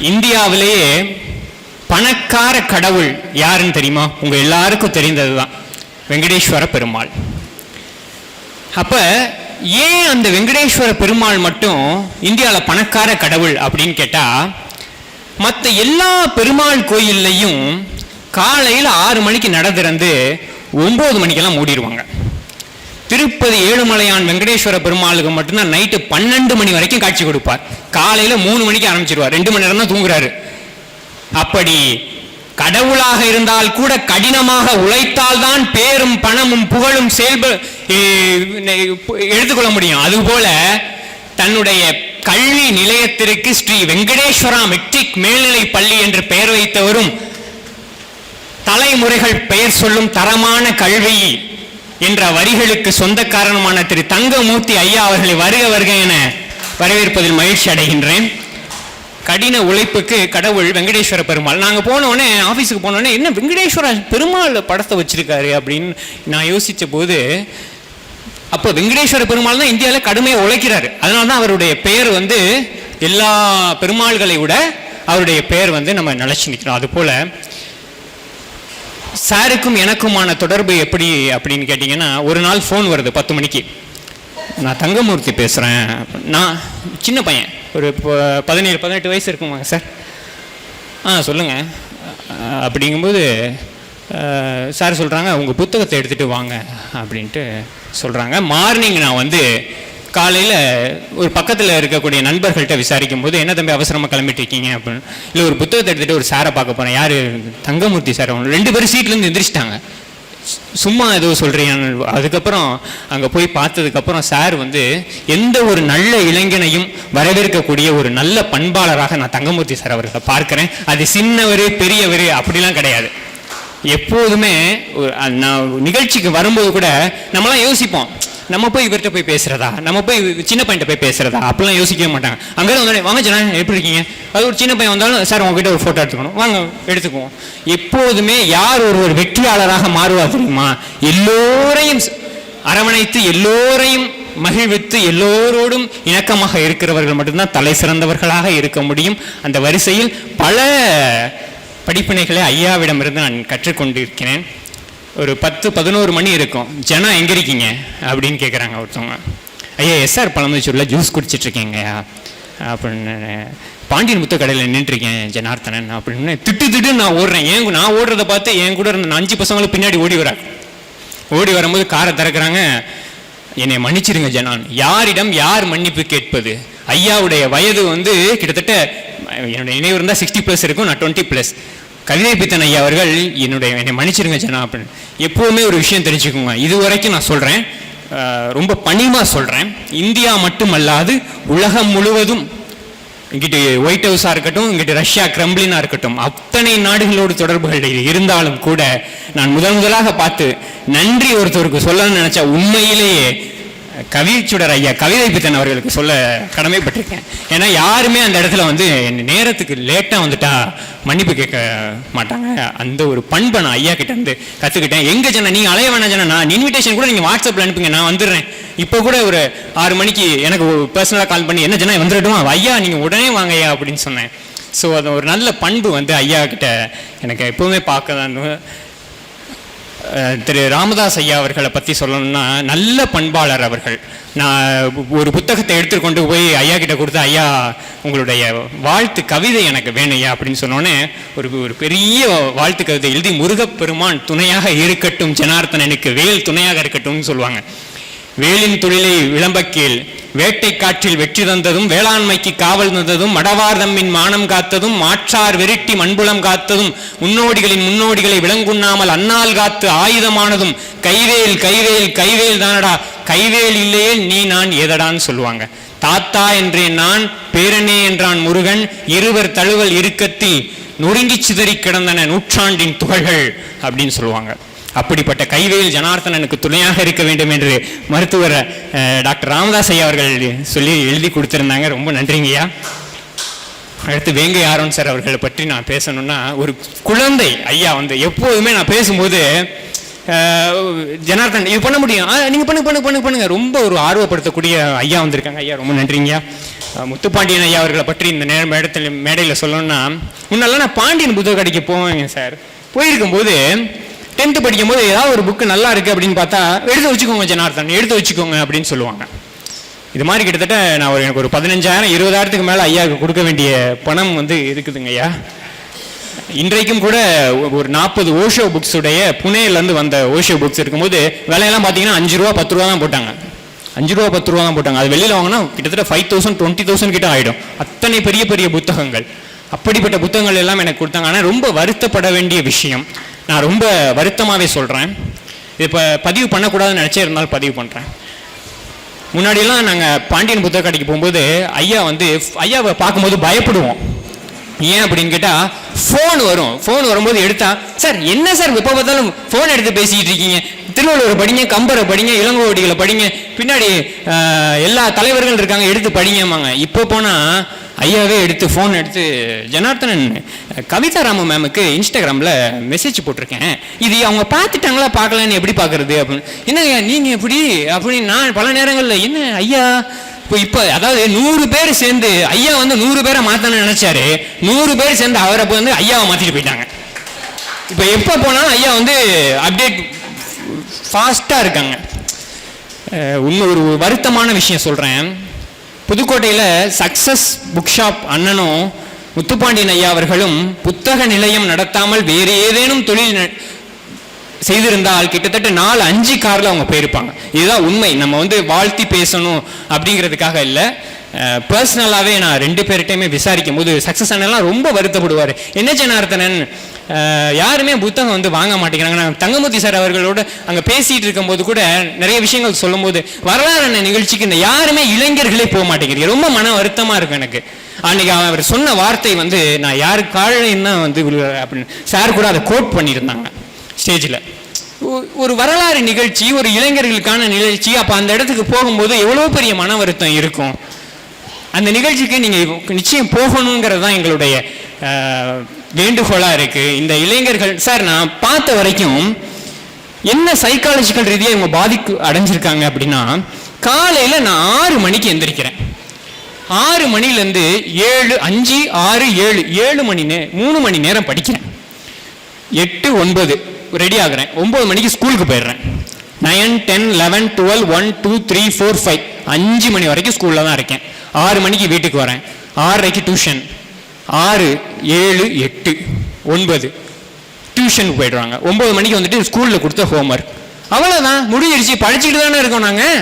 இந்தியாவிலேயே பணக்கார கடவுள் யாருன்னு தெரியுமா? உங்கள் எல்லாருக்கும் தெரிந்ததுதான். வெங்கடேஸ்வர பெருமாள். அப்போ ஏன் அந்த வெங்கடேஸ்வர பெருமாள் மட்டும் இந்தியாவில் பணக்கார கடவுள் அப்படின்னு கேட்டால் மற்ற எல்லா பெருமாள் கோயில்லையும் காலையில் ஆறு மணிக்கு நட திறந்து ஒம்பது மணிக்கெல்லாம் மூடிடுவாங்க திருப்பதி ஏழுமலையான் வெங்கடேஸ்வர பெருமாளுக்கு மட்டும்தான் நைட்டு பன்னெண்டு மணி வரைக்கும் காட்சி கொடுப்பார். காலையில் மூணு மணிக்கு ஆரம்பிச்சிருவார். ரெண்டு மணி நேரம் தான் தூங்குறாரு. அப்படி கடவுளாக இருந்தால் கூட கடினமாக உழைத்தால் தான் பேரும் பணமும் புகழும் செயல்ப எடுத்துக்கொள்ள முடியும். அதுபோல தன்னுடைய கல்வி நிலையத்திற்கு ஸ்ரீ வெங்கடேஸ்வரா மெட்ரிக் மேல்நிலை பள்ளி என்று பெயர் வைத்தவரும் தலைமுறைகள் பெயர் சொல்லும் தரமான கல்வி என்ற வரிகளுக்கு சொந்த காரணமான திரு தங்கமூர்த்தி ஐயா அவர்களை வருக வருக என வரவேற்பதில் மகிழ்ச்சி அடைகின்றேன். கடின உழைப்புக்கு கடவுள் வெங்கடேஸ்வர பெருமாள். நாங்கள் போனோடனே ஆஃபீஸுக்கு போனோடனே என்ன வெங்கடேஸ்வர பெருமாள் படத்தை வச்சிருக்காரு? அப்படின்னு நான் யோசித்த போது அப்போ வெங்கடேஸ்வர பெருமாள் தான் இந்தியாவில் கடுமையாக உழைக்கிறாரு. அதனால தான் அவருடைய பெயர் வந்து எல்லா பெருமாள்களை விட அவருடைய பெயர் வந்து நம்ம நிலைச்சு நிற்கிறோம் அதுபோல் சாருக்கும் எனக்குமான தொடர்பு எப்படி அப்படின்னு கேட்டிங்கன்னா ஒரு நாள் ஃபோன் வருது பத்து மணிக்கு. நான் தங்கமூர்த்தி பேசுகிறேன் நான் சின்ன பையன் ஒரு பதினேழு பதினெட்டு வயசு இருக்குமாங்க சார். ஆ சொல்லுங்கள் அப்படிங்கும்போது சார் சொல்கிறாங்க உங்கள் புத்தகத்தை எடுத்துகிட்டு வாங்க அப்படின்ட்டு சொல்கிறாங்க மார்னிங் நான் வந்து காலையில் ஒரு பக்கத்தில் இருக்கக்கூடிய நண்பர்கள்ட்ட விசாரிக்கும் போது என்ன தம்பி அவசரமாக கிளம்பிட்டு இருக்கீங்க அப்படின்னு. இல்லை ஒரு புத்தகத்தை எடுத்துகிட்டு ஒரு சாரை பார்க்க போகிறேன் யார்? தங்கமூர்த்தி சார். அவங்க ரெண்டு பேரும் சீட்லேருந்து எந்திரிச்சிட்டாங்க. சும்மா ஏதோ சொல்கிறீங்க அதுக்கப்புறம் அங்கே போய் பார்த்ததுக்கப்புறம் சார் வந்து எந்த ஒரு நல்ல இளைஞனையும் வரவேற்கக்கூடிய ஒரு நல்ல பண்பாளராக நான் தங்கமூர்த்தி சார் அவர்களை பார்க்குறேன். அது சின்னவர் பெரியவர் அப்படிலாம் கிடையாது. எப்போதுமே நான் நிகழ்ச்சிக்கு வரும்போது கூட நம்மளாம் யோசிப்போம். நம்ம போய் இவர்கிட்ட போய் பேசுறதா? நம்ம போய் சின்ன பையன்கிட்ட போய் பேசுறதா? அப்படிலாம் யோசிக்கவே மாட்டாங்க. அங்கே வந்தோடனே வாங்க ஜனா எப்படி இருக்கீங்க? அது ஒரு சின்ன பையன் வந்தாலும் சார் உங்ககிட்ட ஒரு ஃபோட்டோ எடுத்துக்கணும். வாங்க எடுத்துக்குவோம். எப்போதுமே யார் ஒரு ஒரு வெற்றியாளராக மாறுவார் தெரியுமா? எல்லோரையும் அரவணைத்து எல்லோரையும் மகிழ்வித்து எல்லோரோடும் இணக்கமாக இருக்கிறவர்கள் மட்டும்தான் தலை சிறந்தவர்களாக இருக்க முடியும். அந்த வரிசையில் பல படிப்பினைகளை ஐயாவிடமிருந்து நான் கற்றுக்கொண்டிருக்கிறேன். ஒரு பத்து பதினோரு மணி இருக்கும். ஜனம் எங்கே இருக்கீங்க? அப்படின்னு கேட்குறாங்க ஒருத்தவங்க. ஐயா எஸ்ஆர் பழமுதிச்சூரில் ஜூஸ் குடிச்சிட்டுருக்கேங்கய்யா அப்படின்னு பாண்டியன் முத்து கடையில் நின்றுருக்கேன் ஜனார்த்தனன். அப்படின்னு திட்டு திட்டு நான் ஓடுறேன். ஏன் நான் ஓடுறத பார்த்து என் கூட இருந்த அஞ்சு பசங்களும் பின்னாடி ஓடி வராங்க. ஓடி வரும்போது காரை திறக்கிறாங்க. என்னை மன்னிச்சிருங்க ஜனான். யாரிடம் யார் மன்னிப்பு கேட்பது? ஐயாவுடைய வயது வந்து கிட்டத்தட்ட என்னுடைய நினைவு இருந்தால் சிக்ஸ்டி ப்ளஸ் இருக்கும் நான் டுவெண்ட்டி ப்ளஸ் கவிதை பித்தன் ஐயா அவர்கள் என்னுடைய என்னை மன்னிச்சிருங்க ஜனா அப்படின்னு. எப்போவுமே ஒரு விஷயம் தெரிஞ்சுக்கோங்க. இது வரைக்கும் நான் சொல்கிறேன் ரொம்ப பணிமாக சொல்கிறேன் இந்தியா மட்டுமல்லாது உலகம் முழுவதும் இங்கிட்டு ஒயிட் ஹவுஸாக இருக்கட்டும் இங்கிட்டு ரஷ்யா கிரம்லினா இருக்கட்டும் அத்தனை நாடுகளோடு தொடர்புகள் இருந்தாலும் கூட நான் முதன் முதலாக பார்த்து நன்றி ஒருத்தருக்கு சொல்லணும்னு நினச்சா உண்மையிலேயே கவிச்சுடர் ஐயா கவிதை பித்தன் அவர்களுக்கு சொல்ல கடமைப்பட்டிருக்கேன். ஏன்னா யாருமே அந்த இடத்துல வந்து நேரத்துக்கு லேட்டாக வந்துட்டா மன்னிப்பு கேட்க மாட்டாங்க. அந்த ஒரு பண்பை நான் ஐயா கிட்ட இருந்து கற்றுக்கிட்டேன் எங்கே ஜன நீங்கள் அலைய வேணாம் ஜன நான் இன்விடேஷன் கூட நீங்கள் வாட்ஸ்அப்பில் அனுப்புங்க நான் வந்துடுறேன். இப்போ கூட ஒரு ஆறு மணிக்கு எனக்கு பர்சனலாக கால் பண்ணி என்ன ஜனா வந்துடட்டுமா? ஐயா நீங்கள் உடனே வாங்க ஐயா அப்படின்னு சொன்னேன். ஸோ அது ஒரு நல்ல பண்பு வந்து ஐயா கிட்ட எனக்கு எப்போவுமே பார்க்க தான் திரு ராமதாஸ் ஐயா அவர்களை பற்றி சொல்லணும்னா நல்ல பண்பாளர் அவர்கள். நான் ஒரு புத்தகத்தை எடுத்துக்கொண்டு போய் ஐயா கிட்ட கொடுத்து ஐயா உங்களுடைய வாழ்த்து கவிதை எனக்கு வேணும் ஐயா அப்படின்னு சொன்னோன்னே ஒரு ஒரு பெரிய வாழ்த்து கவிதை எழுதி முருகப்பெருமான் துணையாக இருக்கட்டும் ஜனார்த்தனனுக்கு வேல் துணையாக இருக்கட்டும்னு சொல்லுவாங்க. வேலின் தொழிலை விளம்பக்கீழ் வேட்டை காற்றில் வெற்றி தந்ததும் வேளாண்மைக்கு காவல் தந்ததும் மடவார் தம்மின் மானம் காத்ததும் மாற்றார் வெரிட்டி மண்புலம் காத்ததும் முன்னோடிகளின் முன்னோடிகளை விலங்குண்ணாமல் அன்னால் காத்து ஆயுதமானதும் கைவேல் கைவேல் கைவேல் தானடா கைவேல் இல்லையே நீ நான் ஏதடான்னு சொல்லுவாங்க. தாத்தா என்றேன் நான் பேரனே என்றான் முருகன் இருவர் தழுவல் இறுக்கத்தில் நொறுங்கிச் சிதறி கிடந்தன நூற்றாண்டின் துகள்கள் அப்படின்னு சொல்லுவாங்க. அப்படிப்பட்ட கைவேல் ஜனார்த்தனனுக்கு துணையாக இருக்க வேண்டும் என்று மருத்துவர் டாக்டர் ராமதாஸ் ஐயா அவர்கள் சொல்லி எழுதி கொடுத்துருந்தாங்க. ரொம்ப நன்றிங்கய்யா அடுத்து வேங்கை ஆரோன் சார் அவர்களை பற்றி நான் பேசணும்னா ஒரு குழந்தை ஐயா வந்து எப்போதுமே நான் பேசும்போது ஜனார்தன் இது பண்ண முடியும். நீங்கள் பண்ணு பண்ணு பண்ணு பண்ணுங்க ரொம்ப ஒரு ஆர்வப்படுத்தக்கூடிய ஐயா வந்திருக்காங்க. ஐயா ரொம்ப நன்றிங்கய்யா முத்துப்பாண்டியன் ஐயா அவர்களை பற்றி இந்த நேரம் மேடத்தில் மேடையில் சொல்லணும்னா முன்னெல்லாம் நான் பாண்டியன் புத்தக கடைக்கு போவேங்க சார். போயிருக்கும்போது டென்த்து படிக்கும்போது ஏதாவது ஒரு புக்கு நல்லா இருக்குது அப்படின்னு பார்த்தா எடுத்து வச்சுக்கோங்க ஜனார்த்தன் எடுத்து வச்சுக்கோங்க அப்படின்னு சொல்லுவாங்க. இது மாதிரி கிட்டத்தட்ட நான் ஒரு எனக்கு ஒரு பதினஞ்சாயிரம் இருபதாயிரத்துக்கு மேலே ஐயாவுக்கு கொடுக்க வேண்டிய பணம் வந்து இருக்குதுங்க ஐயா. இன்றைக்கும் கூட ஒரு நாற்பது ஓஷோ புக்ஸுடைய புனேலேருந்து வந்த ஓஷோ புக்ஸ் இருக்கும்போது விலையெல்லாம் பார்த்தீங்கன்னா அஞ்சு ரூபா பத்து ரூபா தான் போட்டாங்க. அஞ்சு ரூபா பத்து ரூபா தான் போட்டாங்க. அது வெளியில் வாங்கினா கிட்டத்தட்ட ஃபைவ் தௌசண்ட் டுவெண்ட்டி தௌசண்ட் கிட்ட ஆகிடும் அத்தனை பெரிய பெரிய புத்தகங்கள். அப்படிப்பட்ட புத்தகங்கள் எல்லாம் எனக்கு கொடுத்தாங்க. ஆனால் ரொம்ப வருத்தப்பட வேண்டிய விஷயம் நான் ரொம்ப வருத்தமாகவே சொல்கிறேன் இப்போ பதிவு பண்ணக்கூடாதுன்னு நினச்சே இருந்தாலும் பதிவு பண்ணுறேன் முன்னாடியெல்லாம் நாங்கள் பாண்டியன் புத்தக கடைக்கு போகும்போது ஐயா வந்து ஐயாவை பார்க்கும்போது பயப்படுவோம். ஏன் அப்படின்னு கேட்டால் ஃபோன் வரும். ஃபோன் வரும்போது எடுத்தா சார் என்ன சார் எப்போ பார்த்தாலும் ஃபோன் எடுத்து பேசிக்கிட்டு இருக்கீங்க? திருவள்ளுவர் படிங்க கம்பரை படிங்க இளங்கோவடிகளை படிங்க. பின்னாடி எல்லா தலைவர்கள் இருக்காங்க எடுத்து படிங்கம்மாங்க. இப்போ போனால் ஐயாவே எடுத்து ஃபோன் எடுத்து ஜனார்த்தனன் கவிதா ராம மேமுக்கு இன்ஸ்டாகிராமில் மெசேஜ் போட்டிருக்கேன். இது அவங்க பார்த்துட்டாங்களா பார்க்கலன்னு எப்படி பார்க்குறது அப்படின்னு. என்னங்க நீங்கள் எப்படி அப்படின்னு நான் பல நேரங்களில் என்ன ஐயா? இப்போ இப்போ அதாவது நூறு பேர் சேர்ந்து ஐயா வந்து நூறு பேரை மாற்றணும்னு நினச்சாரு. நூறு பேர் சேர்ந்து அவரை வந்து ஐயாவை மாற்றிட்டு போயிட்டாங்க. இப்போ எப்போ போனாலும் ஐயா வந்து அப்டேட் ஃபாஸ்ட்டாக இருக்காங்க. அஹ் உண்மை ஒரு வருத்தமான விஷயம் சொல்கிறேன் புதுக்கோட்டையில் சக்சஸ் புக் ஷாப் அண்ணனும் முத்துப்பாண்டியன் ஐயா அவர்களும் புத்தக நிலையம் நடத்தாமல் வேறு ஏதேனும் தொழில் ந- செய்திருந்தால் கிட்டத்தட்ட நாலு அஞ்சு காரில் அவங்க போயிருப்பாங்க. இதுதான் உண்மை. நம்ம வந்து வாழ்த்தி பேசணும் அப்படிங்கிறதுக்காக இல்லை. பர்சனலாகவே நான் ரெண்டு பேர்கிட்டையுமே விசாரிக்கும் போது சக்ஸஸ் அண்ணெல்லாம் ரொம்ப வருத்தப்படுவார். என்ன ஜனார்த்தனன்? யாருமே புத்தகம் வந்து வாங்க மாட்டேங்கிறாங்க. நான் தங்கமூர்த்தி சார் அவர்களோட அங்கே பேசிகிட்டு இருக்கும்போது கூட நிறைய விஷயங்கள் சொல்லும்போது வரலாறு என்ன நிகழ்ச்சிக்கு இந்த யாருமே இளைஞர்களே போக மாட்டேங்கிறீங்க. ரொம்ப மன வருத்தமாக இருக்கும் எனக்கு. அன்னைக்கு அவர் சொன்ன வார்த்தை வந்து நான் யாரு காழையும் வந்து அப்படின்னு சார் கூட அதை கோட் பண்ணியிருந்தாங்க ஸ்டேஜில் ஒரு வரலாறு நிகழ்ச்சி ஒரு இளைஞர்களுக்கான நிகழ்ச்சி. அப்போ அந்த இடத்துக்கு போகும்போது எவ்வளோ பெரிய மன வருத்தம் இருக்கும். அந்த நிகழ்ச்சிக்கு நீங்கள் நிச்சயம் போகணுங்கிறது தான் எங்களுடைய வேண்டுகோளாக இருக்குது இந்த இளைஞர்கள் சார் நான் பார்த்த வரைக்கும் என்ன சைக்காலஜிக்கல் ரீதியாக இவங்க பாதிக்கு அடைஞ்சிருக்காங்க அப்படின்னா காலையில் நான் ஆறு மணிக்கு எந்திரிக்கிறேன். ஆறு மணிலேருந்து ஏழு அஞ்சு ஆறு ஏழு ஏழு மணி நே மூணு மணி நேரம் படிக்கிறேன். எட்டு ஒன்பது ரெடி ஆகுறேன். ஒம்பது மணிக்கு ஸ்கூலுக்கு போயிடுறேன். Nine ten eleven twelve one two three four five அஞ்சு மணி வரைக்கும் ஸ்கூலில் தான் இருக்கேன். ஆறு மணிக்கு வீட்டுக்கு வரேன். ஆறரைக்கு டியூஷன் ஆறு ஏழு எட்டு ஒன்பது. டியூஷனுக்கு போயிடுவாங்க ஒம்பது மணிக்கு வந்துட்டு ஸ்கூலில் கொடுத்த ஹோம்ஒர்க் அவ்வளோதான் முடிஞ்சிருச்சு. படிச்சுக்கிட்டு தானே இருக்கோம் நாங்கள்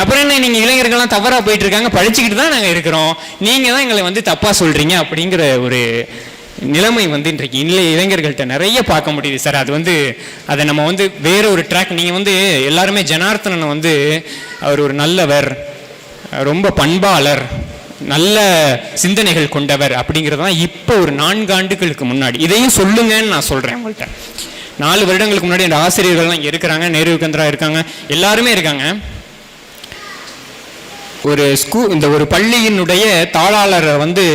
அப்புறம் என்ன நீங்கள் இளைஞர்கள்லாம் தவறாக போயிட்டு இருக்காங்க படிச்சுக்கிட்டு தான் நாங்கள் இருக்கிறோம். நீங்கள் தான் எங்களை வந்து தப்பாக சொல்கிறீங்க அப்படிங்கிற ஒரு நிலைமை வந்து இன்றைக்கு இல்லை. இளைஞர்கள்ட்ட நிறைய பார்க்க முடியுது சார். அது வந்து அதை நம்ம வந்து வேற ஒரு ட்ராக் நீங்கள் வந்து எல்லாருமே ஜனார்த்தனனை வந்து அவர் ஒரு நல்லவர். ரொம்ப பண்பாளர் நல்ல சிந்தனைகள் கொண்டவர் அப்படிங்கிறது தான் இப்போ ஒரு நான்கு ஆண்டுகளுக்கு முன்னாடி. இதையும் சொல்லுங்கன்னு நான் சொல்கிறேன் உங்கள்கிட்ட நாலு வருடங்களுக்கு முன்னாடி அந்த ஆசிரியர்கள்லாம் இங்கே இருக்கிறாங்க நேருகந்திரா இருக்காங்க எல்லாருமே இருக்காங்க. ஒரு ஸ்கூ இந்த ஒரு பள்ளியினுடைய தாளாளரை வந்து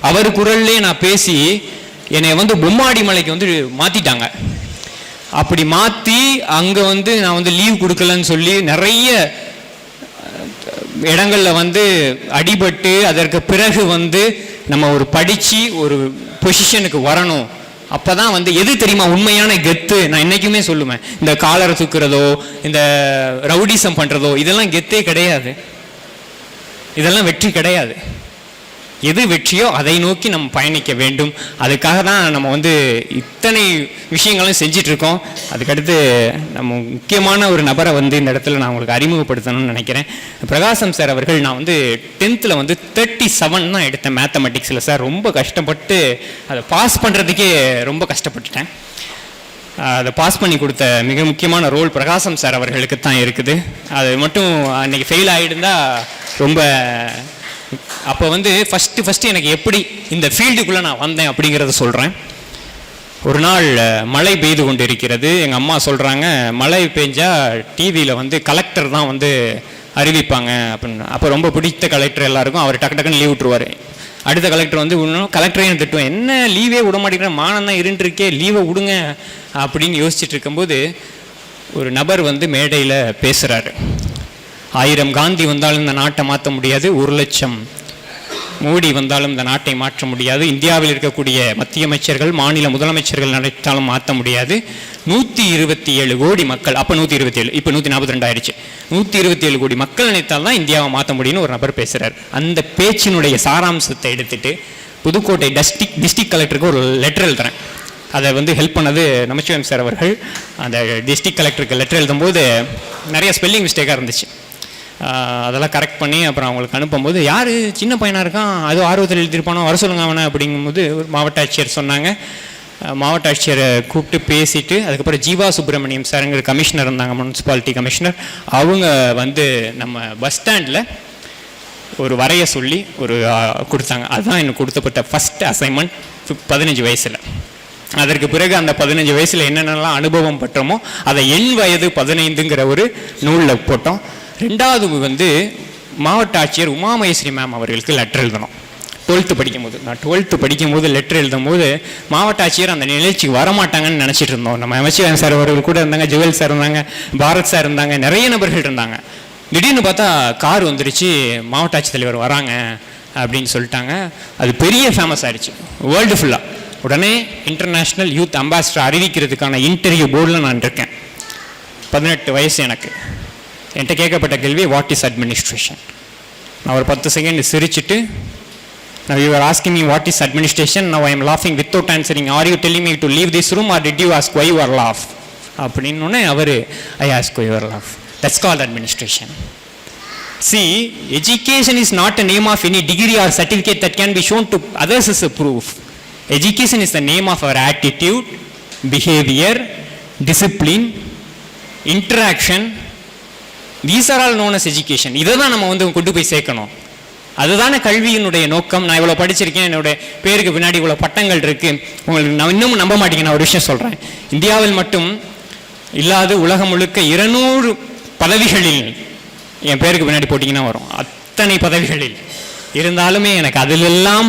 அவர் குரல்லே நான் பேசி என்னை வந்து பொம்மாடி மலைக்கு வந்து மாற்றிட்டாங்க அப்படி மாற்றி அங்கே வந்து நான் வந்து லீவ் கொடுக்கலன்னு சொல்லி நிறைய இடங்களில் வந்து அடிபட்டு அதற்கு பிறகு வந்து நம்ம ஒரு படித்து ஒரு பொசிஷனுக்கு வரணும். அப்போ தான் வந்து எது தெரியுமா? உண்மையான கெத்து. நான் என்றைக்குமே சொல்லுவேன். இந்த காலரை தூக்குறதோ இந்த ரவுடிசம் பண்ணுறதோ இதெல்லாம் கெத்தே கிடையாது. இதெல்லாம் வெற்றி கிடையாது. எது வெற்றியோ அதை நோக்கி நம்ம பயணிக்க வேண்டும். அதுக்காக தான் நம்ம வந்து இத்தனை விஷயங்களும் செஞ்சிட்ருக்கோம். அதுக்கடுத்து நம்ம முக்கியமான ஒரு நபரை வந்து இந்த இடத்துல நான் உங்களுக்கு அறிமுகப்படுத்தணும்னு நினைக்கிறேன். பிரகாசம் சார் அவர்கள் நான் வந்து டென்த்தில் வந்து தேர்ட்டி செவன் தான் எடுத்தேன் மேத்தமெட்டிக்ஸில் சார். ரொம்ப கஷ்டப்பட்டு அதை பாஸ் பண்ணுறதுக்கே ரொம்ப கஷ்டப்பட்டுட்டேன். அதை பாஸ் பண்ணி கொடுத்த மிக முக்கியமான ரோல் பிரகாசம் சார் அவர்களுக்கு தான் இருக்குது. அது மட்டும் அன்றைக்கி ஃபெயில் ஆகியிருந்தால் ரொம்ப அப்போ வந்து ஃபஸ்ட்டு ஃபஸ்ட்டு எனக்கு எப்படி இந்த ஃபீல்டுக்குள்ளே நான் வந்தேன் அப்படிங்கிறத சொல்கிறேன் ஒரு நாள் மழை பெய்து கொண்டு இருக்கிறது எங்கள் அம்மா சொல்கிறாங்க மழை பெஞ்சால் டிவியில் வந்து கலெக்டர் தான் வந்து அறிவிப்பாங்க. அப்படின்னு. அப்போ ரொம்ப பிடித்த கலெக்டர் எல்லாருக்கும் அவர் டக்கு டக்குன்னு லீவ் விட்டுருவார். அடுத்த கலெக்டர் வந்து இன்னும் கலெக்டரையும் திட்டுவேன். என்ன லீவே விட மாட்டேங்கிற மானம் தான் இருந்துருக்கே. லீவை விடுங்க. அப்படின்னு யோசிச்சுட்டு இருக்கும்போது ஒரு நபர் வந்து மேடையில் பேசுகிறாரு ஆயிரம் காந்தி வந்தாலும் இந்த நாட்டை மாற்ற முடியாது ஒரு லட்சம் மோடி வந்தாலும் இந்த நாட்டை மாற்ற முடியாது. இந்தியாவில் இருக்கக்கூடிய மத்திய அமைச்சர்கள் மாநில முதலமைச்சர்கள் நினைத்தாலும் மாற்ற முடியாது. நூற்றி இருபத்தி ஏழு கோடி மக்கள் அப்போ நூற்றி இருபத்தி ஏழு இப்போ நூற்றி நாற்பத்தி ரெண்டு ஆயிடுச்சு. நூற்றி இருபத்தி ஏழு கோடி மக்கள் நினைத்தால் தான் இந்தியாவை மாற்ற முடியும்னு ஒரு நபர் பேசுகிறார் அந்த பேச்சினுடைய சாராம்சத்தை எடுத்துட்டு புதுக்கோட்டை டஸ்டிக் டிஸ்ட்ரிக்ட் கலெக்டருக்கு ஒரு லெட்டர் எழுதுறேன். அதை வந்து ஹெல்ப் பண்ணது நமச்சிவம் சார் அவர்கள். அந்த டிஸ்ட்ரிக்ட் கலெக்டருக்கு லெட்டர் எழுதும்போது நிறைய ஸ்பெல்லிங் மிஸ்டேக்காக இருந்துச்சு. அதெல்லாம் கரெக்ட் பண்ணி அப்புறம் அவங்களுக்கு அனுப்பும்போது யார்? சின்ன பையனாக இருக்கான். அது ஆர்வத்தில் எழுதியிருப்பானோ? வர சொல்லுங்க அவனை. அப்படிங்கும்போது ஒரு மாவட்ட ஆட்சியர் சொன்னாங்க. மாவட்ட ஆட்சியரை கூப்பிட்டு பேசிட்டு அதுக்கப்புறம் ஜீவா சுப்பிரமணியம் சாருங்கிற கமிஷனர் இருந்தாங்க முனிசிபாலிட்டி கமிஷனர் அவங்க வந்து நம்ம பஸ் ஸ்டாண்டில் ஒரு வரைய சொல்லி ஒரு கொடுத்தாங்க. அதுதான் எனக்கு கொடுத்தப்பட்ட ஃபஸ்ட் அசைன்மெண்ட் பதினஞ்சு வயசில். அதற்கு பிறகு அந்த பதினஞ்சு வயசில் என்னென்னலாம் அனுபவம் பட்டோமோ அதை எண் வயது பதினைந்துங்கிற ஒரு நூலில் போட்டோம். ரெண்டாவது வந்து மாவட்ட ஆட்சியர் உமாமகேஸ்வரி மேம் அவர்களுக்கு லெட்டர் எழுதணும். டுவெல்த்து படிக்கும்போது. நான் டுவெல்த்து படிக்கும்போது லெட்டர் எழுதும்போது மாவட்ட ஆட்சியர் அந்த நிகழ்ச்சிக்கு வரமாட்டாங்கன்னு நினச்சிட்டு இருந்தோம். நம்ம அமைச்சர் சார் அவர்கள் கூட இருந்தாங்க ஜுவல் சார் இருந்தாங்க பாரத் சார் இருந்தாங்க நிறைய நபர்கள் இருந்தாங்க. திடீர்னு பார்த்தா கார் வந்துருச்சு மாவட்ட ஆட்சித்தலைவர் வராங்க அப்படின்னு சொல்லிட்டாங்க. அது பெரிய ஃபேமஸ் ஆயிடுச்சு வேர்ல்டு ஃபுல்லாக உடனே இன்டர்நேஷ்னல் யூத் அம்பாசிடர் அறிவிக்கிறதுக்கான இன்டர்வியூ போர்டில் நான் இருக்கேன். பதினெட்டு வயசு எனக்கு. என்கிட்ட கேட்கப்பட்ட கேள்வி வாட் இஸ் அட்மினிஸ்ட்ரேஷன் நான் ஒரு பத்து செகண்ட் சிரிச்சுட்டு நான் you are asking me what is administration now I am லாஃபிங் without answering are you telling me to leave this room or did you ask why your laugh அப்படின்னு அவர் I ask why your laugh that's call administration see education is not a name of any degree or certificate that can be shown to others is a proof education is the name of our attitude behaviour discipline interaction these are all known as education இதை தான் நம்ம வந்து கொண்டு போய் சேர்க்கணும். அதுதானே கல்வியினுடைய நோக்கம். நான் இவ்வளோ படிச்சிருக்கேன். என்னுடைய பேருக்கு பின்னாடி இவ்வளோ பட்டங்கள் இருக்கு. உங்களுக்கு நான் இன்னமும் நம்ப மாட்டேங்க. நான் ஒரு விஷயம் சொல்கிறேன் இந்தியாவில் மட்டும் இல்லாத உலகம் முழுக்க இருநூறு பதவிகளில் என் பேருக்கு பின்னாடி போட்டிங்கன்னா வரும். அத்தனை பதவிகளில். இருந்தாலுமே எனக்கு அதிலெல்லாம்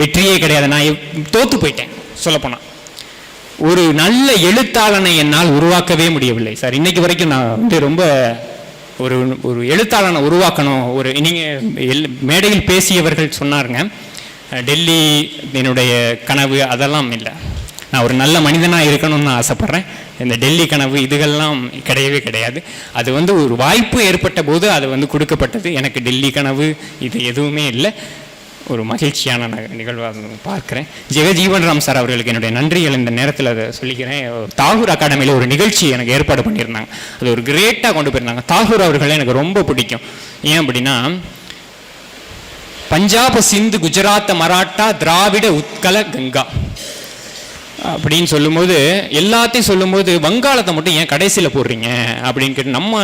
வெற்றியே கிடையாது. நான் தோற்று தோத்து போயிட்டேன். சொல்லப்போனால் ஒரு நல்ல எழுத்தாளனை என்னால் உருவாக்கவே முடியவில்லை சார். இன்னைக்கு வரைக்கும் நான் வந்து ரொம்ப ஒரு ஒரு எழுத்தாளனை உருவாக்கணும். ஒரு நீங்கள் எல் மேடையில் பேசியவர்கள் சொன்னாருங்க. டெல்லி என்னுடைய கனவு அதெல்லாம் இல்லை. நான் ஒரு நல்ல மனிதனாக இருக்கணும்னு நான் ஆசைப்பட்றேன். இந்த டெல்லி கனவு இதுகள்லாம் கிடையவே கிடையாது. அது வந்து ஒரு வாய்ப்பு ஏற்பட்ட போது அது வந்து கொடுக்கப்பட்டது. எனக்கு டெல்லி கனவு இது எதுவுமே இல்லை. ஒரு மகிழ்ச்சியான நிகழ்வாக பார்க்குறேன். ஜெகஜீவன் ராம் சார் அவர்களுக்கு என்னுடைய நன்றிகள். இந்த நேரத்தில் அதை சொல்லிக்கிறேன். தாகூர் அகாடமியில் ஒரு நிகழ்ச்சி எனக்கு ஏற்பாடு பண்ணியிருந்தாங்க. அது ஒரு கிரேட்டாக கொண்டு போயிருந்தாங்க. தாகூர் அவர்களை எனக்கு ரொம்ப பிடிக்கும். ஏன் அப்படின்னா பஞ்சாப் சிந்து குஜராத் மராட்டா திராவிட உத்கல கங்கா. அப்படின்னு சொல்லும்போது எல்லாத்தையும் சொல்லும்போது வங்காளத்தை மட்டும் ஏன் கடைசியில் போடுறீங்க? அப்படின்னு கேட்டு நம்ம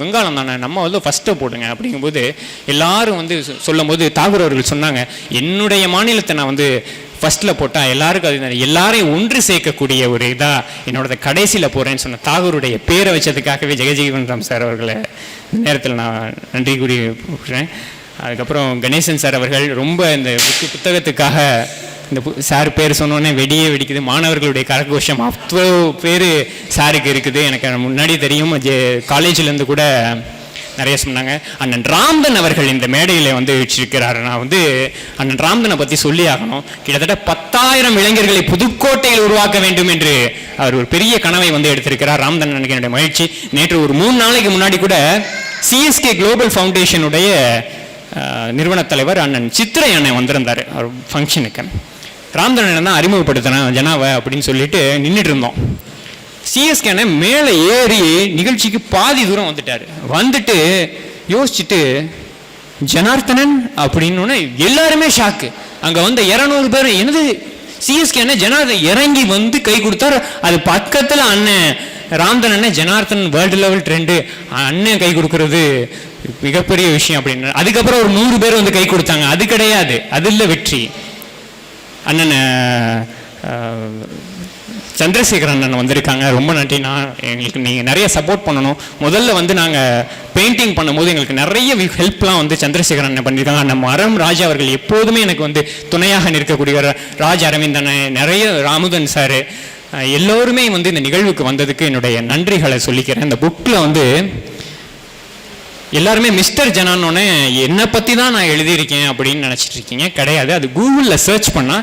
வங்காளம் தானே நம்ம வந்து ஃபஸ்ட்டை போடுங்க அப்படிங்கும்போது எல்லாரும் வந்து சொ- சொல்லும்போது தாகூர் அவர்கள் சொன்னாங்க என்னுடைய மாநிலத்தை நான் வந்து ஃபஸ்ட்டில் போட்டால் எல்லாருக்கும் அது எல்லாரையும் ஒன்று சேர்க்கக்கூடிய ஒரு இதாக என்னோட கடைசியில் போகிறேன்னு சொன்ன தாகூருடைய பேரை வச்சதுக்காகவே ஜெகஜீவன் ராம் சார் அவர்களை இந்த நேரத்தில் நான் நன்றி கூறி கூறுறேன் அதுக்கப்புறம் கணேசன் சார் அவர்கள் ரொம்ப இந்த புத்தகத்துக்காக இந்த பு- சார் பேர் சொன்னோன்னே வெடியே வெடிக்குது. மாணவர்களுடைய கரகோஷம். அவ்வளோ பேர் சாருக்கு இருக்குது. எனக்கு முன்னாடி தெரியும். காலேஜிலேருந்து கூட நிறைய சொன்னாங்க. அண்ணன் ராம்தன் அவர்கள் இந்த மேடையில் வந்து வச்சிருக்கிறார் நான் வந்து அண்ணன் ராம்தனை பற்றி சொல்லி ஆகணும். கிட்டத்தட்ட பத்தாயிரம் இளைஞர்களை புதுக்கோட்டையில் உருவாக்க வேண்டும் என்று அவர் ஒரு பெரிய கனவை வந்து எடுத்திருக்கிறார். ராம்தன் எனக்கு என்னுடைய மகிழ்ச்சி. நேற்று ஒரு மூணு நாளைக்கு முன்னாடி கூட சிஎஸ்கே குளோபல் ஃபவுண்டேஷனுடைய நிறுவன தலைவர் அண்ணன் சித்திரை அண்ணன் வந்திருந்தார். அவர் ஃபங்க்ஷனுக்கு ராம்தரன் தான் அறிமுகப்படுத்தினேன் ஜனாவை அப்படின்னு சொல்லிட்டு நின்றுட்டு இருந்தோம் சிஎஸ்கேன மேலே ஏறி நிகழ்ச்சிக்கு பாதி தூரம் வந்துட்டார். வந்துட்டு யோசிச்சுட்டு ஜனார்த்தனன்? அப்படின்னு எல்லாருமே ஷாக்கு அங்கே வந்த இரநூறு பேர் என்னது? சிஎஸ்கேன ஜனார்தன் இறங்கி வந்து கை கொடுத்தார்? அது பக்கத்தில் அண்ணன் ராம்தன் அண்ணன் ஜனார்த்தன் வேர்ல்டு லெவல் ட்ரெண்டு அண்ணன் கை கொடுக்கறது மிகப்பெரிய விஷயம் அப்படின்னு. அதுக்கப்புறம் ஒரு நூறு பேர் வந்து கை கொடுத்தாங்க. அது கிடையாது. அது இல்லை வெற்றி. அண்ணன் சந்திரசேகர் அண்ணன் வந்திருக்காங்க. ரொம்ப நன்றி. நான் எங்களுக்கு நீங்கள் நிறைய சப்போர்ட் பண்ணணும். முதல்ல வந்து நாங்கள் பெயிண்டிங் பண்ணும்போது எங்களுக்கு நிறைய ஹெல்ப்லாம் வந்து சந்திரசேகர் அண்ணன் பண்ணியிருக்காங்க நம்ம அரம் ராஜா அவர்கள் எப்போதுமே எனக்கு வந்து துணையாக நிற்கக்கூடியவர் ராஜ் அரவிந்த் அண்ணன் நிறைய ராமுதன் சார். எல்லோருமே வந்து இந்த நிகழ்வுக்கு வந்ததுக்கு என்னுடைய நன்றிகளை சொல்லிக்கிறேன். இந்த புக்கில் வந்து எல்லாருமே மிஸ்டர் ஜனான்னொன்னே என்னை பற்றி தான் நான் எழுதியிருக்கேன் அப்படின்னு நினச்சிட்டு இருக்கீங்க கிடையாது. அது கூகுளில் சர்ச் பண்ணால்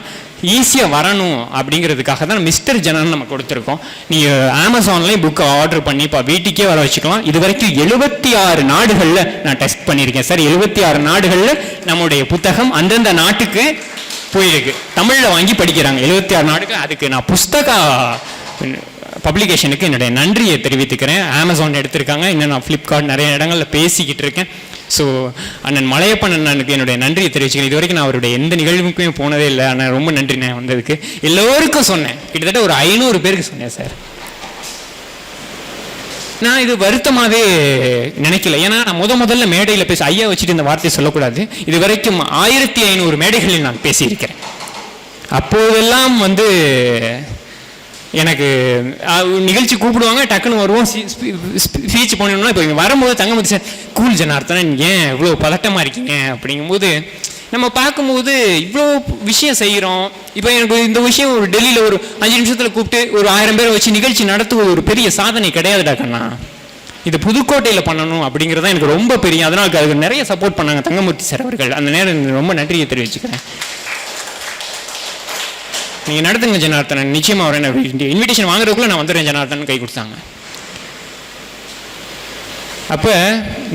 ஈஸியாக வரணும் அப்படிங்கிறதுக்காக தான் மிஸ்டர் ஜனான்னு நம்ம கொடுத்துருக்கோம். நீங்கள் அமேசான்லேயும் புக்கை ஆர்டர் பண்ணி இப்போ வீட்டுக்கே வர வச்சுக்கலாம். இது வரைக்கும் எழுபத்தி ஆறு நாடுகளில் நான் டெஸ்ட் பண்ணியிருக்கேன். சார் எழுபத்தி ஆறு நாடுகளில் நம்முடைய புத்தகம் அந்தந்த நாட்டுக்கு போயிருக்கு. தமிழில் வாங்கி படிக்கிறாங்க. எழுபத்தி ஆறு நாடுக்கு அதுக்கு நான் புஸ்தக பப்ளிகேஷனுக்கு என்னுடைய நன்றியை தெரிவித்துக்கிறேன். அமேசான் எடுத்திருக்காங்க. இன்னும் நான் ஃப்ளிப்கார்ட் நிறைய இடங்களில் பேசிக்கிட்டு இருக்கேன். ஸோ அண்ணன் மலையப்பன் அண்ணனுக்கு என்னுடைய நன்றியை தெரிவிச்சுக்கிறேன். இது வரைக்கும் நான் அவருடைய எந்த நிகழ்வுக்குமே போனதே இல்லை. ஆனால் ரொம்ப நன்றி நான் வந்ததுக்கு. எல்லோருக்கும் சொன்னேன். கிட்டத்தட்ட ஒரு ஐநூறு பேருக்கு சொன்னேன் சார். நான் இது வருத்தமாகவே நினைக்கல. ஏன்னா நான் முத முதல்ல மேடையில் பேச ஐயா வச்சுட்டு இந்த வார்த்தையை சொல்லக்கூடாது. இது வரைக்கும் ஆயிரத்தி ஐநூறு மேடைகளில் நான் பேசியிருக்கிறேன். அப்போதெல்லாம் வந்து எனக்கு நிகழ்ச்சி கூப்பிடுவாங்க டக்குன்னு வருவோம். ஸ்பீச் பண்ணணும்னா இப்போ இங்கே வரும்போது தங்கமதி சார் கூல் ஜனார்த்தனன் ஏன் இவ்வளோ பதட்டமாக இருக்கீங்க? அப்படிங்கும்போது நம்ம பார்க்கும்போது இவ்வளோ விஷயம் செய்கிறோம் இப்போ எனக்கு இந்த விஷயம் ஒரு டெல்லியில் ஒரு அஞ்சு நிமிஷத்தில் கூப்பிட்டு ஒரு ஆயிரம் பேரை வச்சு நிகழ்ச்சி நடத்துவது ஒரு பெரிய சாதனை கிடையாதுடா கண்ணா. இது புதுக்கோட்டையில் பண்ணணும் அப்படிங்கிறது எனக்கு ரொம்ப பெரிய அதனால் அதுக்கு நிறைய சப்போர்ட் பண்ணாங்க தங்கமூர்த்தி சார் அவர்கள். அந்த நேரம் ரொம்ப நன்றியை தெரிவிச்சுக்கிறேன். நீங்கள் நடத்துங்க ஜனார்த்தனன் நிச்சயமாக வரேன் இன்விடேஷன் வாங்குறதுக்குள்ள நான் வந்துடுறேன் ஜனார்த்தன் கை கொடுத்தாங்க. அப்போ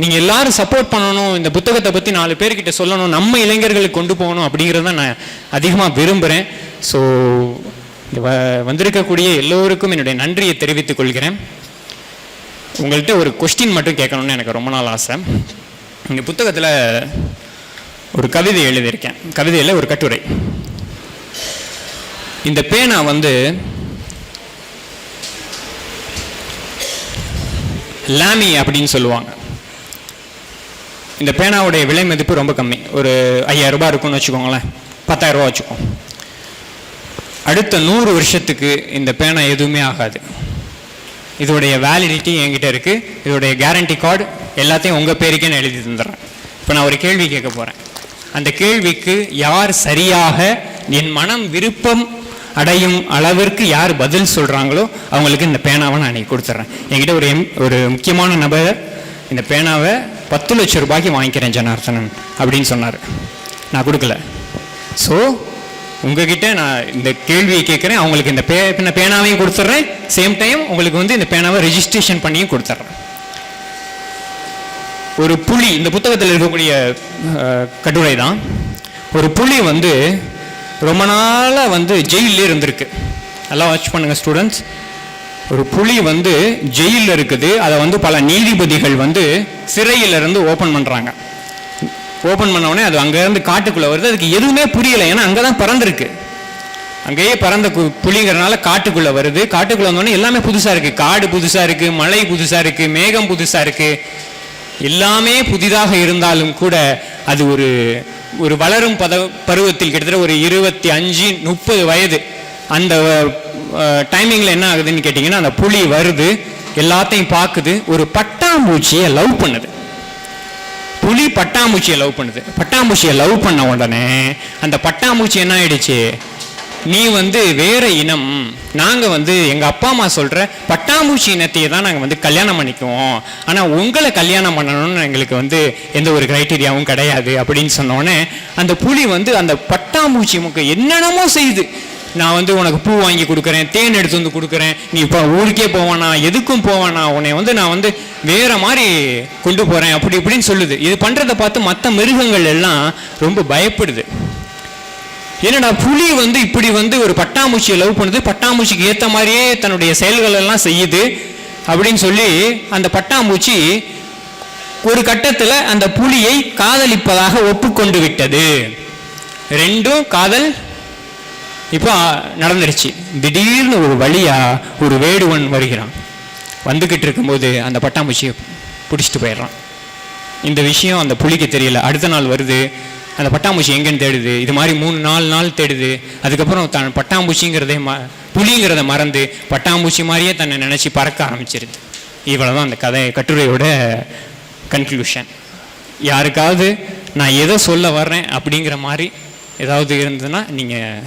நீங்கள் எல்லாரும் சப்போர்ட் பண்ணணும் இந்த புத்தகத்தை பற்றி நாலு பேர்கிட்ட சொல்லணும் நம்ம இளைஞர்களுக்கு கொண்டு போகணும் அப்படிங்கிறத நான் அதிகமாக விரும்புகிறேன் ஸோ வந்திருக்கக்கூடிய எல்லோருக்கும் என்னுடைய நன்றியை தெரிவித்துக் கொள்கிறேன். உங்கள்கிட்ட ஒரு கொஸ்டின் மட்டும் கேட்கணும்னு எனக்கு ரொம்ப நாள் ஆசை. இந்த புத்தகத்தில் ஒரு கவிதை எழுதியிருக்கேன். கவிதையில் ஒரு கட்டுரை. இந்த பேனா வந்து லாமி அப்படின்னு சொல்லுவாங்க. இந்த பேனாவுடைய விலை மதிப்பு ரொம்ப கம்மி. ஒரு ஐயாயிரம் ரூபாய் இருக்கும்னு வச்சுக்கோங்களேன். பத்தாயிரம் ரூபா வச்சுக்கோம் அடுத்த நூறு வருஷத்துக்கு இந்த பேனா எதுவுமே ஆகாது. இதோடைய வேலிடிட்டி என்கிட்ட இருக்குது இதோடைய கேரண்டி கார்டு எல்லாத்தையும் உங்கள் பேருக்கே நான் எழுதி தந்துடுறேன். இப்போ நான் ஒரு கேள்வி கேட்க போகிறேன் அந்த கேள்விக்கு யார் சரியாக என் மனம் விருப்பம் அடையும் அளவிற்கு யார் பதில் சொல்கிறாங்களோ அவங்களுக்கு இந்த பேனாவை நான் அன்றைக்கி கொடுத்துட்றேன் என்கிட்ட ஒரு எம் ஒரு முக்கியமான நபர் இந்த பேனாவை பத்து லட்சம் ரூபாய்க்கு வாங்கிக்கிறேன் ஜனார்த்தனன் அப்படின்னு சொன்னார். நான் கொடுக்கல. ஸோ உங்ககிட்ட நான் இந்த கேள்வியை கேட்குறேன். அவங்களுக்கு இந்த பே பின்ன பேனாவையும் கொடுத்துட்றேன் சேம் டைம் உங்களுக்கு வந்து இந்த பேனாவை ரெஜிஸ்ட்ரேஷன் பண்ணியும் கொடுத்துட்றேன் ஒரு புலி இந்த புத்தகத்தில் இருக்கக்கூடிய கட்டுரை தான் ஒரு புலி வந்து ரொம்ப நாளாக வந்து ஜெயிலே இருந்திருக்கு. நல்லா வாட்ச் பண்ணுங்கள் ஸ்டூடெண்ட்ஸ் ஒரு புலி வந்து ஜெயிலில் இருக்குது. அதை வந்து பல நீதிபதிகள் வந்து சிறையிலிருந்து ஓப்பன் பண்ணுறாங்க ஓப்பன் பண்ணவுடனே அது அங்கேருந்து காட்டுக்குள்ளே வருது. அதுக்கு எதுவுமே புரியலை. ஏன்னா அங்கே தான் பறந்துருக்கு. அங்கேயே பறந்த கு- புலிங்கிறனால காட்டுக்குள்ளே வருது. காட்டுக்குள்ளே வந்தோடனே எல்லாமே புதுசாக இருக்குது காடு புதுசாக இருக்குது மலை புதுசாக இருக்குது மேகம் புதுசாக இருக்குது எல்லாமே புதிதாக இருந்தாலும் கூட அது ஒரு ஒரு வளரும் பத பருவத்தில் கிட்டத்தட்ட ஒரு இருபத்தி அஞ்சு முப்பது வயது. அந்த டைமிங்கில் என்ன ஆகுதுன்னு கேட்டிங்கன்னா அந்த புலி வருது எல்லாத்தையும் பார்க்குது ஒரு பட்டாம்பூச்சியை லவ் பண்ணுது. புலி பட்டாம்பூச்சியை லவ் பண்ணுது. பட்டாம்பூச்சியை லவ் பண்ண உடனே அந்த பட்டாம்பூச்சி என்ன ஆயிடுச்சு? நீ வந்து வேற இனம். நாங்கள் வந்து எங்கள் அப்பா அம்மா சொல்கிற பட்டாம்பூச்சி இனத்தையே தான் நாங்கள் வந்து கல்யாணம் பண்ணிக்குவோம். ஆனால் உங்களை கல்யாணம் பண்ணணும்னு எங்களுக்கு வந்து எந்த ஒரு க்ரைட்டீரியாவும் கிடையாது அப்படின்னு சொன்னோடனே அந்த புலி வந்து அந்த பட்டாம்பூச்சி முக்க என்னென்னமோ செய்யுது. நான் வந்து உனக்கு பூ வாங்கி கொடுக்குறேன் தேன் எடுத்து வந்து கொடுக்குறேன் நீ இப்போ ஊருக்கே போவானா எதுக்கும் போவானா உன்னை வந்து நான் வந்து வேற மாதிரி கொண்டு போகிறேன் அப்படி இப்படின்னு சொல்லுது. இது பண்ணுறதை பார்த்து மற்ற மிருகங்கள் எல்லாம் ரொம்ப பயப்படுது. என்னடா புலி வந்து இப்படி வந்து ஒரு பட்டாம்பூச்சியை லவ் பண்ணுது பட்டாம்பூச்சிக்கு ஏற்ற மாதிரியே தன்னுடைய செயல்கள் எல்லாம் செய்யுது அப்படின்னு சொல்லி அந்த பட்டாம்பூச்சி ஒரு கட்டத்தில் அந்த புலியை காதலிப்பதாக ஒப்புக்கொண்டு விட்டது. ரெண்டும் காதல். இப்போ நடந்துருச்சு. திடீர்னு ஒரு வழியாக ஒரு வேடுவன் வருகிறான். வந்துக்கிட்டு இருக்கும்போது அந்த பட்டாம்பூச்சியை பிடிச்சிட்டு போயிடுறான். இந்த விஷயம் அந்த புலிக்கு தெரியல. அடுத்த நாள் வருது. அந்த பட்டாம்பூச்சி எங்கேன்னு தேடுது. இது மாதிரி மூணு நாலு நாள் தேடுது. அதுக்கப்புறம் தன் பட்டாம்பூச்சிங்கிறதே ம புலிங்கிறத மறந்து பட்டாம்பூச்சி மாதிரியே தன்னை நினச்சி பறக்க ஆரம்பிச்சிருது. இவ்வளோ தான் அந்த கதை கட்டுரையோட கன்க்ளூஷன் யாருக்காவது நான் எதை சொல்ல வர்றேன் அப்படிங்கிற மாதிரி ஏதாவது இருந்ததுன்னா நீங்கள்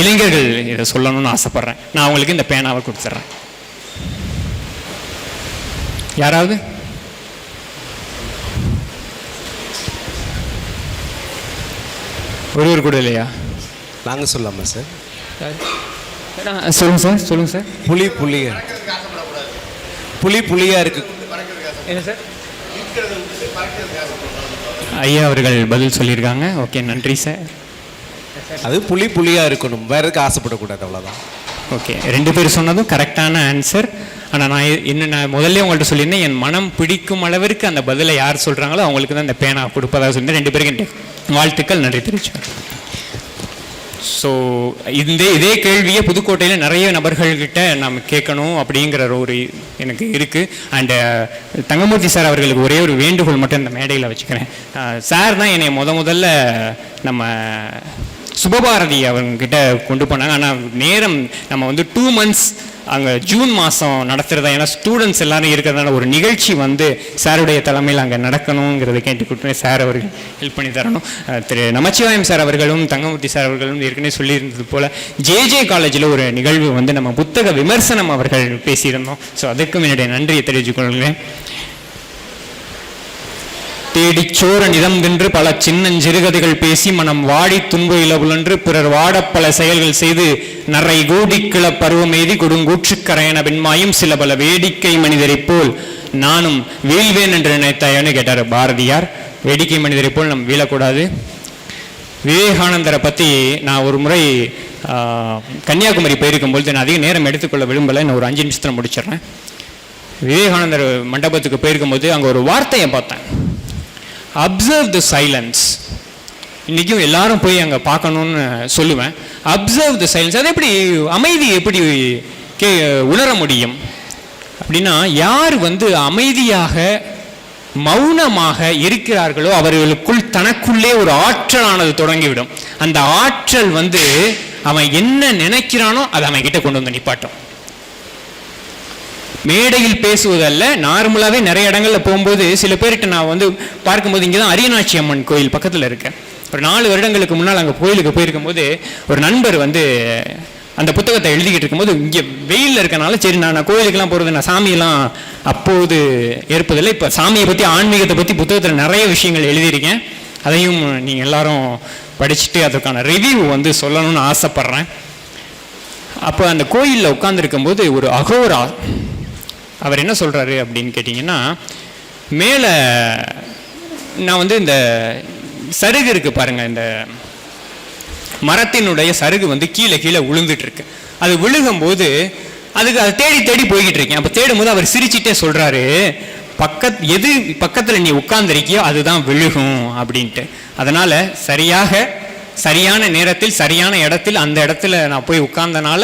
இளைஞர்கள் இதை சொல்லணும்னு ஆசைப்பட்றேன். நான் அவங்களுக்கு இந்த பேனாவை கொடுத்துட்றேன். யாராவது? ஒருவர் கூட இல்லையா? நாங்கள் சொல்லாமா சார்? சொல்லுங்கள் சார் சொல்லுங்கள் சார். புலி புலியா. புலி புலியா இருக்கு. என்ன சார்? ஐயா அவர்கள் பதில் சொல்லியிருக்காங்க. ஓகே நன்றி சார். அது புலி புலியா இருக்கணும். வேற எதுக்கு ஆசைப்படக்கூடாது அவ்வளோதான் ஓகே ரெண்டு பேர் சொன்னதும் கரெக்டான ஆன்சர். ஆனால் நான் இன்னும் நான் முதல்ல உங்கள்கிட்ட சொல்லியிருந்தேன் என் மனம் பிடிக்கும் அளவிற்கு அந்த பதிலை யார் சொல்கிறாங்களோ அவங்களுக்கு தான் அந்த பேனா கொடுப்பதாக சொல்லியிருந்தேன். ரெண்டு பேருக்கு வாழ்த்துக்கள் நன்றி தெரிவிச்சேன் ஸோ இந்த இதே கேள்வியை புதுக்கோட்டையில் நிறைய நபர்கள்கிட்ட நாம் கேட்கணும் அப்படிங்கிற ஒரு எனக்கு இருக்குது அண்டு uh, தங்கமூர்த்தி சார் அவர்களுக்கு ஒரே ஒரு வேண்டுகோள் மட்டும் இந்த மேடையில் வச்சுக்கிறேன். Uh, சார் தான் என்னை முத முதல்ல நம்ம சுபபாரதி அவங்கக்கிட்ட கொண்டு போனாங்க. ஆனால் நேரம் நம்ம வந்து டூ மந்த்ஸ் அங்கே ஜூன் மாதம் நடத்துகிறதா ஏன்னா ஸ்டூடெண்ட்ஸ் எல்லாரும் இருக்கிறதுனால ஒரு நிகழ்ச்சி வந்து சாருடைய தலைமையில் அங்கே நடக்கணுங்கிறத கேட்டுக்கிட்டு சார் அவர்கள் ஹெல்ப் பண்ணி தரணும். திரு நமச்சிவாயம் சார் அவர்களும் தங்கமூர்த்தி சார் அவர்களும் ஏற்கனவே சொல்லியிருந்தது போல் ஜேஜே காலேஜில் ஒரு நிகழ்வு வந்து நம்ம புத்தக விமர்சனம் அவர்கள் பேசியிருந்தோம். ஸோ அதுக்கும் என்னுடைய நன்றியை தெரிவித்துக் கொள்கிறேன். தேடிச் சோரன் நிதம் வென்று பல சின்னஞ்சிறுகதைகள் பேசி மனம் வாடி துன்பு இலவுலன்று பிறர் வாட பல செயல்கள் செய்து நரை கூடிக்கிள பருவமெய்தி கொடுங்கூற்றுக்கரையன பெண்மாயும் சில பல வேடிக்கை மனிதரைப் போல். நானும் வீழ்வேன் என்று நினைத்தாயோன்னு கேட்டார் பாரதியார். வேடிக்கை மனிதரைப் போல் நம் வீழக்கூடாது. விவேகானந்தரை பற்றி நான் ஒரு முறை கன்னியாகுமரி போயிருக்கும் பொழுது நான் அதிக நேரம் எடுத்துக்கொள்ள விரும்பலை. நான் ஒரு அஞ்சு நிமிஷத்தில் முடிச்சிடுறேன். விவேகானந்தர் மண்டபத்துக்கு போயிருக்கும் போது அங்கே ஒரு வார்த்தையை பார்த்தேன். அப்சர்வ் த சைலன்ஸ் இன்றைக்கும் எல்லாரும் போய் அங்கே பார்க்கணுன்னு சொல்லுவேன். அப்சர்வ் த சைலன்ஸ் அது எப்படி அமைதி எப்படி கே உணர முடியும்? அப்படின்னா யார் வந்து அமைதியாக மௌனமாக இருக்கிறார்களோ அவர்களுக்குள் தனக்குள்ளே ஒரு ஆற்றலானது தொடங்கிவிடும். அந்த ஆற்றல் வந்து அவன் என்ன நினைக்கிறானோ அதை அவன் கிட்ட கொண்டு வந்து நிப்பாட்டும். மேடையில் பேசுவதல்ல நார்மலாகவே நிறைய இடங்களில் போகும்போது சில பேர்கிட்ட நான் வந்து பார்க்கும்போது இங்கே தான் அரியநாட்சி அம்மன் கோயில் பக்கத்தில் இருக்கேன் ஒரு நாலு வருடங்களுக்கு முன்னால் அங்கே கோயிலுக்கு போயிருக்கும்போது ஒரு நண்பர் வந்து அந்த புத்தகத்தை எழுதிக்கிட்டு இருக்கும்போது இங்கே வெயிலில் இருக்கனால சரி நான் நான் கோயிலுக்கெல்லாம் போகிறது நான் சாமியெல்லாம் அப்போது ஏற்பதில்லை. இப்போ சாமியை பற்றி ஆன்மீகத்தை பற்றி புத்தகத்தில் நிறைய விஷயங்கள் எழுதியிருக்கேன். அதையும் நீங்கள் எல்லாரும் படிச்சுட்டு அதற்கான ரிவ்யூ வந்து சொல்லணும்னு ஆசைப்பட்றேன். அப்போ அந்த கோயிலில் உட்காந்துருக்கும்போது ஒரு அகோரா அவர் என்ன சொல்கிறாரு அப்படின்னு கேட்டிங்கன்னா மேலே நான் வந்து இந்த சருகு இருக்குது பாருங்கள் இந்த மரத்தினுடைய சருகு வந்து கீழே கீழே விழுந்துட்டுருக்கு அது விழுகும்போது அதுக்கு அதை தேடி தேடி போய்கிட்டு இருக்கேன். அப்போ தேடும்போது அவர் சிரிச்சிட்டே சொல்கிறாரு பக்கத் எது பக்கத்தில் நீ உட்கார்ந்துருக்கியோ அதுதான் விழுகும் அப்படின்ட்டு. அதனால் சரியாக சரியான நேரத்தில் சரியான இடத்தில் அந்த இடத்துல நான் போய் உட்கார்ந்தனால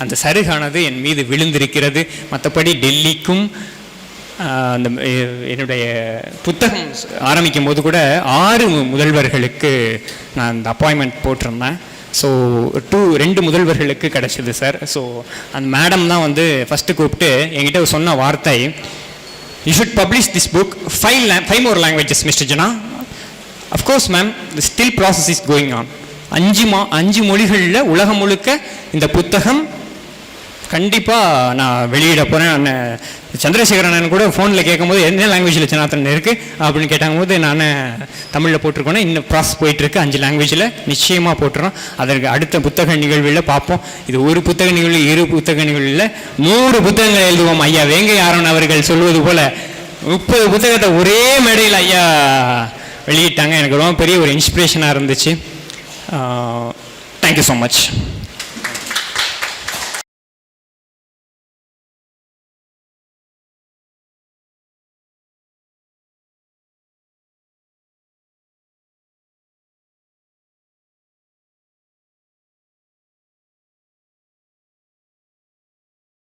அந்த சருகானது என் மீது விழுந்திருக்கிறது. மற்றபடி டெல்லிக்கும் அந்த என்னுடைய புத்தகம் ஆரம்பிக்கும் போது கூட ஆறு முதல்வர்களுக்கு நான் அந்த அப்பாயின்மெண்ட் போட்டிருந்தேன். ஸோ டூ ரெண்டு முதல்வர்களுக்கு கிடச்சிது சார் ஸோ அந்த மேடம் தான் வந்து ஃபஸ்ட்டு கூப்பிட்டு என்கிட்ட சொன்ன வார்த்தை you should publish this book five Leh five more languages mister Jana of course ma'am the still process is going on அஞ்சு மா அஞ்சு மொழிகளில் உலகம் முழுக்க இந்த புத்தகம் கண்டிப்பாக நான் வெளியிட போகிறேன் அண்ணன் சந்திரசேகரன் அண்ணன் கூட ஃபோனில் கேட்கும்போது என்ன லாங்குவேஜில் சின்னாத்தன் இருக்குது அப்படின்னு கேட்டாங்க போது நான் தமிழில் போட்டிருக்கோன்னா இன்னும் ப்ராசஸ் போயிட்டுருக்கு. அஞ்சு லாங்குவேஜில் நிச்சயமாக போட்டுறோம். அதற்கு அடுத்த புத்தக நிகழ்வில் பார்ப்போம். இது ஒரு புத்தக நிகழ்வு இரு புத்தக நிகழ்வில் நூறு புத்தகங்கள் எழுதுவோம். ஐயா வேங்கை ஆரன் அவர்கள் சொல்வது போல் முப்பது புத்தகத்தை ஒரே மேடையில் ஐயா வெளியிட்டாங்க. எனக்கு ரொம்ப பெரிய ஒரு இன்ஸ்பிரேஷனாக இருந்துச்சு. Thank you so much